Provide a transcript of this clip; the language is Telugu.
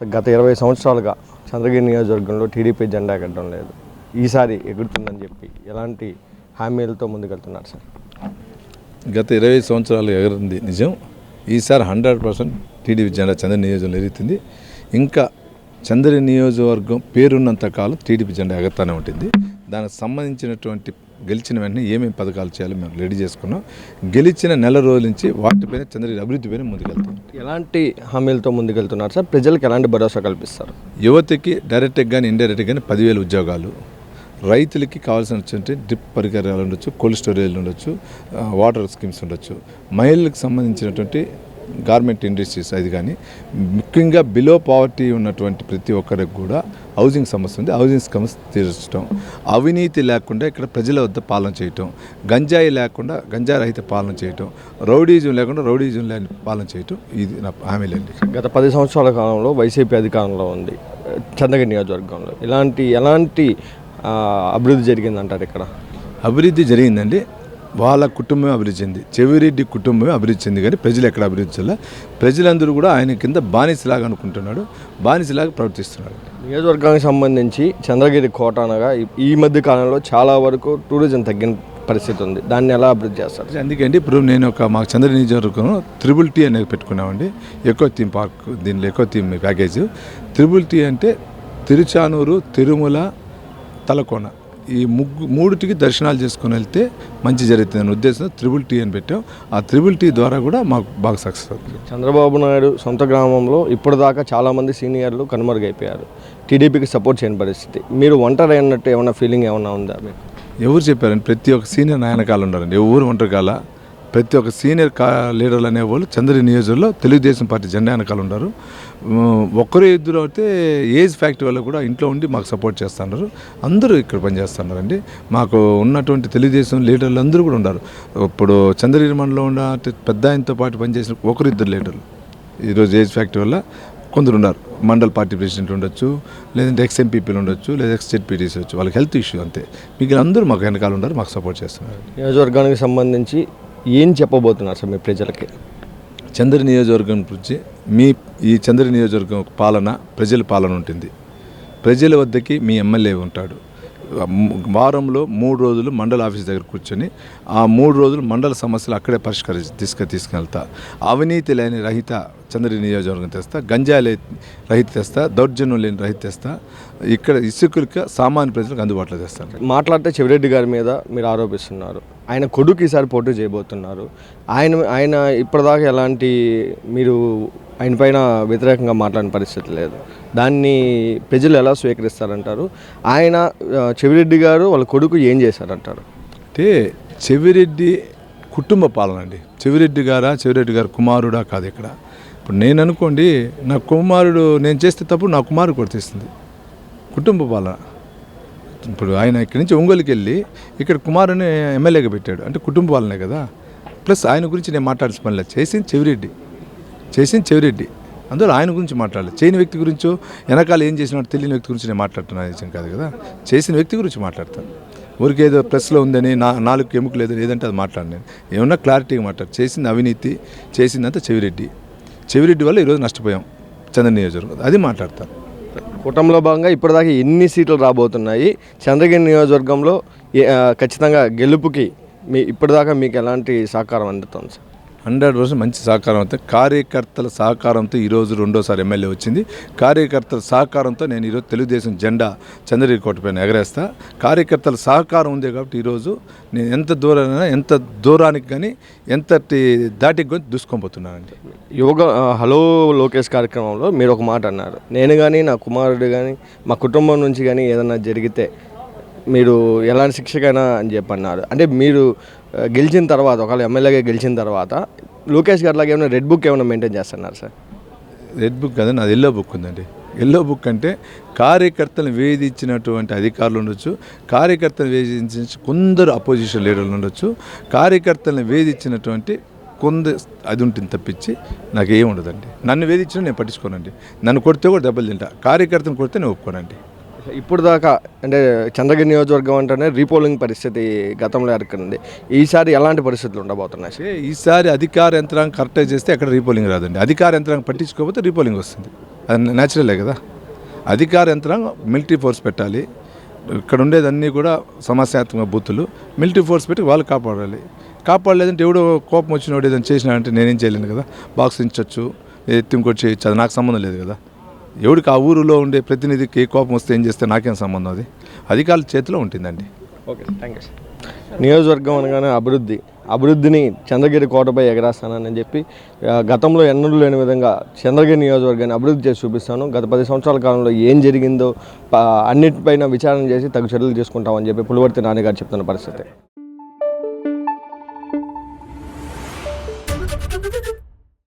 గత ఇరవై సంవత్సరాలుగా చంద్రగిరి నియోజకవర్గంలో టీడీపీ జెండా ఎగరడం లేదు. ఈసారి ఎగురుతుందని చెప్పి ఎలాంటి హామీలతో ముందుకెళ్తున్నారు సార్? గత ఇరవై సంవత్సరాలు ఎగరింది నిజం. ఈసారి హండ్రెడ్ పర్సెంట్ టీడీపీ జెండా చంద్ర నియోజకవర్గంలో ఎగురుతుంది. ఇంకా చంద్రగిరి నియోజకవర్గం పేరున్నంత కాలం టీడీపీ జెండా ఎగరతానే ఉంటుంది. దానికి సంబంధించినటువంటి గెలిచిన వెంటనే ఏమేమి పథకాలు చేయాలో మేము రెడీ చేసుకున్నాం. గెలిచిన నెల రోజుల నుంచి వాటిపైన చంద్రగిరి అభివృద్ధిపైన ముందుకెళ్తాం. ఎలాంటి హామీలతో ముందుకెళ్తున్నారు సార్? ప్రజలకు ఎలాంటి భరోసా కల్పిస్తారు? యువతకి డైరెక్ట్గా కానీ ఇండైరెక్ట్గా కానీ పదివేల ఉద్యోగాలు. రైతులకి కావాల్సినటువంటి డ్రిప్ పరికరాలు ఉండొచ్చు కోల్డ్ స్టోరేజ్లు ఉండొచ్చు వాటర్ స్కీమ్స్ ఉండొచ్చు. మహిళలకు సంబంధించినటువంటి గార్మెంట్ ఇండస్ట్రీస్ అది కానీ ముఖ్యంగా బిలో పావర్టీ ఉన్నటువంటి ప్రతి ఒక్కరికి కూడా హౌసింగ్ సమస్య ఉంది. హౌసింగ్ సమస్య తీర్చడం అవినీతి లేకుండా ఇక్కడ ప్రజల వద్ద పాలన చేయటం గంజాయి లేకుండా గంజాయి రహిత పాలన చేయటం రౌడీజం లేకుండా రౌడీజం లేని పాలన చేయటం ఇది నా హామీలండి గత పది సంవత్సరాల కాలంలో వైసీపీ అధికారంలో ఉంది చంద్రగిరి నియోజకవర్గంలో. ఇలాంటి ఎలాంటి అభివృద్ధి జరిగిందంటారు ఇక్కడ? అభివృద్ధి జరిగిందండి. వాళ్ళ కుటుంబం అభివృద్ధి చెంది చెవిరెడ్డి కుటుంబమే అభివృద్ధి చెంది కానీ ప్రజలు ఎక్కడ అభివృద్ధి చెందలే? ప్రజలందరూ కూడా ఆయన కింద బానిసలాగా అనుకుంటున్నాడు బానిసలాగా ప్రవర్తిస్తున్నాడు. నియోజకవర్గానికి సంబంధించి చంద్రగిరి కోట అనగా ఈ- మధ్య కాలంలో చాలా వరకు టూరిజం తగ్గిన పరిస్థితి ఉంది. దాన్ని ఎలా అభివృద్ధి చేస్తారు? అందుకండి ఇప్పుడు నేను ఒక మాకు చంద్ర నియోజకవర్గం త్రిబుల్ టీ అనేది పెట్టుకున్నామండి. ఎకో థీమ్ పార్క్ దీనిలో eco theme package triple T అంటే తిరుచానూరు తిరుమల తలకోన. ఈ ముగ్గు మూడిటికి దర్శనాలు చేసుకొని వెళ్తే మంచి జరుగుతుందనే ఉద్దేశంతో త్రిబుల్ టీ అని పెట్టాం. ఆ త్రిబుల్ టీ ద్వారా కూడా మాకు బాగా సక్సెస్ అవుతుంది. చంద్రబాబు నాయుడు సొంత గ్రామంలో ఇప్పటిదాకా చాలామంది సీనియర్లు కనుమరుగైపోయారు. టీడీపీకి సపోర్ట్ చేయని పరిస్థితి. మీరు ఒంటరి అన్నట్టు ఏమైనా ఫీలింగ్ ఏమైనా ఉందా మీకు? ఎవరు చెప్పారండి? ప్రతి ఒక్క సీనియర్ నాయనకాలు ఉన్నారండి ఎవరు ఉంటారు కాల ప్రతి ఒక్క సీనియర్ కా లీడర్లు అనేవాళ్ళు చంద్రని నియోజకవర్గంలో తెలుగుదేశం పార్టీ జెండా వెనకాల ఉన్నారు ఒక్కరు ఇద్దరు అయితే ఏజ్ ఫ్యాక్టరీ వాళ్ళు కూడా ఇంట్లో ఉండి మాకు సపోర్ట్ చేస్తున్నారు. అందరూ ఇక్కడ పనిచేస్తున్నారండి. మాకు ఉన్నటువంటి తెలుగుదేశం లీడర్లు అందరూ కూడా ఉన్నారు. ఇప్పుడు చంద్రగిరి మండలంలో ఉన్న పెద్ద ఆయనతో పాటు పనిచేసిన ఒకరు ఇద్దరు లీడర్లు. ఈరోజు ఏజ్ ఫ్యాక్టరీ వల్ల కొందరు ఉన్నారు. మండల్ పార్టీ ప్రెసిడెంట్ ఉండొచ్చు లేదంటే ఎక్స్ ఎంపీపీలు ఉండొచ్చు లేదా ఎక్స్ జెడ్పీటీసీ వచ్చు వాళ్ళకి హెల్త్ ఇష్యూ అంతే. మిగిలిన అందరూ మాకు వెనకాల ఉన్నారు మాకు సపోర్ట్ చేస్తున్నారు. నియోజకవర్గానికి సంబంధించి ఏం చెప్పబోతున్నారు సార్ మీ ప్రజలకి? చంద్ర నియోజకవర్గం గురించి మీ ఈ చంద్ర నియోజకవర్గం పాలన ప్రజల పాలన ఉంటుంది. ప్రజల వద్దకి మీ ఎమ్మెల్యే ఉంటాడు. వారంలో మూడు రోజులు మండల ఆఫీస్ దగ్గర కూర్చొని ఆ మూడు రోజులు మండల సమస్యలు అక్కడే పరిష్కరించి తీసుకు తీసుకెళ్తా. అవినీతి లేని రహిత చంద్రుడి నియోజకవర్గం తెస్తా గంజాయి రహిత తెస్తా దౌర్జన్యం లేని రహిత తెస్తా ఇక్కడ ఇసుకలకు సామాన్య ప్రజలకు అందుబాటులో తెస్తాను మాట్లాడితే చెవిరెడ్డి గారి మీద మీరు ఆరోపిస్తున్నారు. ఆయన కొడుకు ఈసారి పోటీ చేయబోతున్నారు. ఆయన ఆయన ఇప్పటిదాకా ఎలాంటి మీరు ఆయన పైన వ్యతిరేకంగా మాట్లాడిన పరిస్థితి లేదు. దాన్ని ప్రజలు ఎలా స్వీకరిస్తారంటారు? ఆయన చెవిరెడ్డి గారు వాళ్ళ కొడుకు ఏం చేశారంటారు? అంటే చెవిరెడ్డి కుటుంబ పాలన అండి. చెవిరెడ్డి గారా చెవిరెడ్డి గారు కుమారుడా కాదు ఇక్కడ. ఇప్పుడు నేను అనుకోండి నా కుమారుడు నేను చేస్తే తప్పు నా కుమారుడు కూడా చేస్తుంది. కుటుంబ పాలన. ఇప్పుడు ఆయన ఇక్కడి నుంచి ఒంగోలుకి వెళ్ళి ఇక్కడ కుమారుని ఎమ్మెల్యేగా పెట్టాడు. అంటే కుటుంబ పాలనే కదా. ప్లస్ ఆయన గురించి నేను మాట్లాడాల్సిన పనిలేదు చేసింది చెవిరెడ్డి. చేసింది చెవిరెడ్డి. అందులో ఆయన గురించి మాట్లాడలేదు. చేయని వ్యక్తి గురించో వెనకాల ఏం చేసినట్టు తెలియని వ్యక్తి గురించి నేను మాట్లాడుతున్నా విషయం కాదు కదా. చేసిన వ్యక్తి గురించి మాట్లాడతాను ఊరికేదో ప్లస్లో ప్రెస్లో ఉందని నా నాలుగు ఎముక లేదని ఏదంటే అది మాట్లాడు నేను. ఏమన్నా క్లారిటీగా మాట్లాడు. చేసింది అవినీతి చేసిందంతా చెవిరెడ్డి. చెవిరెడ్డి వల్ల ఈరోజు నష్టపోయాం చంద్ర నియోజకవర్గం అది మాట్లాడతాను కూటమిలో భాగంగా ఇప్పటిదాకా ఎన్ని సీట్లు రాబోతున్నాయి? చంద్రగిరి నియోజకవర్గంలో ఖచ్చితంగా గెలుపుకి మీ ఇప్పటిదాకా మీకు ఎలాంటి సహకారం అందుతుంది సార్? హండ్రెడ్ పర్సెంట్ మంచి సహకారం అవుతుంది కార్యకర్తల సహకారంతో ఈరోజు రెండోసారి ఎమ్మెల్యే వచ్చింది. కార్యకర్తల సహకారంతో నేను ఈరోజు తెలుగుదేశం జెండా చంద్రగిరి కోటపైన ఎగరేస్తా. కార్యకర్తల సహకారం ఉంది కాబట్టి ఈరోజు నేను ఎంత దూరమైనా ఎంత దూరానికి కానీ ఎంతటి దాటికి కానీ దూసుకొని యోగ హలో లోకేష్ కార్యక్రమంలో మీరు ఒక మాట అన్నారు. నేను కానీ నా కుమారుడు కానీ మా కుటుంబం నుంచి కానీ ఏదైనా జరిగితే మీరు ఎలాంటి శిక్షకైనా అని చెప్పి అన్నారు అంటే మీరు గెలిచిన తర్వాత ఒకవేళ ఎమ్మెల్యేగా గెలిచిన తర్వాత లోకేష్ గారి లాగా ఏమైనా రెడ్ బుక్ ఏమైనా మెయింటైన్ చేస్తున్నారు సార్ రెడ్ బుక్ కదా నాది ఎల్లో బుక్ ఉందండి. ఎల్లో బుక్ అంటే కార్యకర్తలను వేధించినటువంటి అధికారులు ఉండొచ్చు కార్యకర్తలను వేధించిన కొందరు అపోజిషన్ లీడర్లు ఉండొచ్చు కార్యకర్తలను వేధించినటువంటి కొంద అది ఉంటుంది తప్పించి నాకు ఏమి ఉండదండి. నన్ను వేధించినా నేను పట్టించుకోనండి. నన్ను కొడితే కూడా దెబ్బలు తింటా. కార్యకర్తను కొడితే నేను ఒప్పుకోనండి. ఇప్పుడు దాకా అంటే చంద్రగిరి నియోజకవర్గం అంటేనే రీపోలింగ్ పరిస్థితి గతంలో ఏర్పడింది. ఈసారి ఎలాంటి పరిస్థితులు ఉండబోతున్నాయి? ఈసారి అధికార యంత్రాంగం కరెక్ట్గా చేస్తే అక్కడ రీపోలింగ్ రాదండి. అధికార యంత్రాంగం పట్టించుకోకపోతే రీపోలింగ్ వస్తుంది. అది న్యాచురలే కదా. అధికార యంత్రాంగం మిలిటరీ ఫోర్స్ పెట్టాలి. ఇక్కడ ఉండేదన్నీ కూడా సమస్యాత్మక బూతులు. మిలిటరీ ఫోర్స్ పెట్టి వాళ్ళు కాపాడాలి. కాపాడలేదంటే ఎవడో కోపం వచ్చినోడు ఏదైనా చేసినా అంటే నేనేం చేయలేను కదా. బాక్స్ ఇంచవచ్చు ఎత్తి చేయొచ్చు అది నాకు సంబంధం లేదు కదా. ఎవడికి ఆ ఊరిలో ఉండే ప్రతినిధికి కోపం వస్తే ఏం చేస్తే నాకేం సంబంధం అది? అధికారుల చేతిలో ఉంటుందండి. ఓకే థ్యాంక్ యూ నియోజకవర్గం అనగానే అభివృద్ధి. అభివృద్ధిని చంద్రగిరి కోటపై ఎగరాస్తానని చెప్పి గతంలో ఎన్నడూ లేని విధంగా చంద్రగిరి నియోజకవర్గాన్ని అభివృద్ధి చేసి చూపిస్తాను. గత పది సంవత్సరాల కాలంలో ఏం జరిగిందో అన్నిటిపైన విచారణ చేసి తగు చర్యలు తీసుకుంటామని చెప్పి పులివర్తి నాని గారు చెప్తున్న పరిస్థితి.